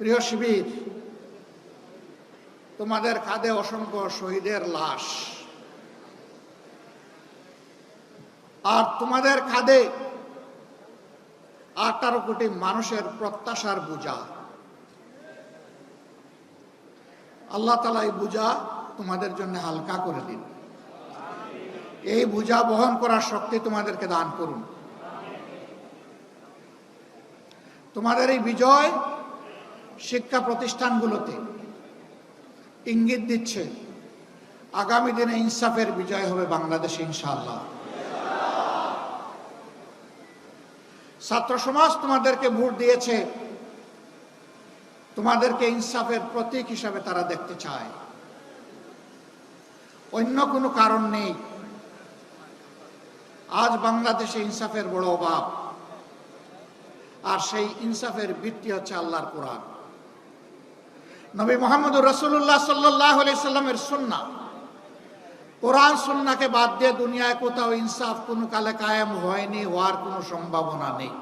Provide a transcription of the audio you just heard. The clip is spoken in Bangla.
প্রিয় শিবির তোমাদের কাঁধে অসংখ্য শহীদের লাশ। আর তোমাদের কাঁধে আঠারো কোটি মানুষের প্রত্যাশার বোঝা। আল্লাহ তালা এই বোঝা তোমাদের জন্য হালকা করে দিন। এই বোঝা বহন করার শক্তি তোমাদেরকে দান করুন। তোমাদের এই বিজয় শিক্ষা প্রতিষ্ঠানগুলোতে ইঙ্গিত দিচ্ছে, আগামী দিনে ইনসাফের বিজয় হবে বাংলাদেশে, ইনশাআল্লাহ। ছাত্র সমাজ তোমাদেরকে ভোট দিয়েছে, তোমাদেরকে ইনসাফের প্রতীক হিসাবে তারা দেখতে চায়। অন্য কোনো কারণ নেই। আজ বাংলাদেশে ইনসাফের বড় অভাব। আর সেই ইনসাফের ভিত্তি হচ্ছে আল্লাহর কোরআন। নবী মোহাম্মদ রসুল্লাহ সাল্লাহ সাল্লামের সুন্না কোরআন সুন্নাকে বাদ দিয়ে দুনিয়ায় কোথাও ইনসাফ কোনো কালে কায়েম হয়নি, হওয়ার কোনো সম্ভাবনা নেই।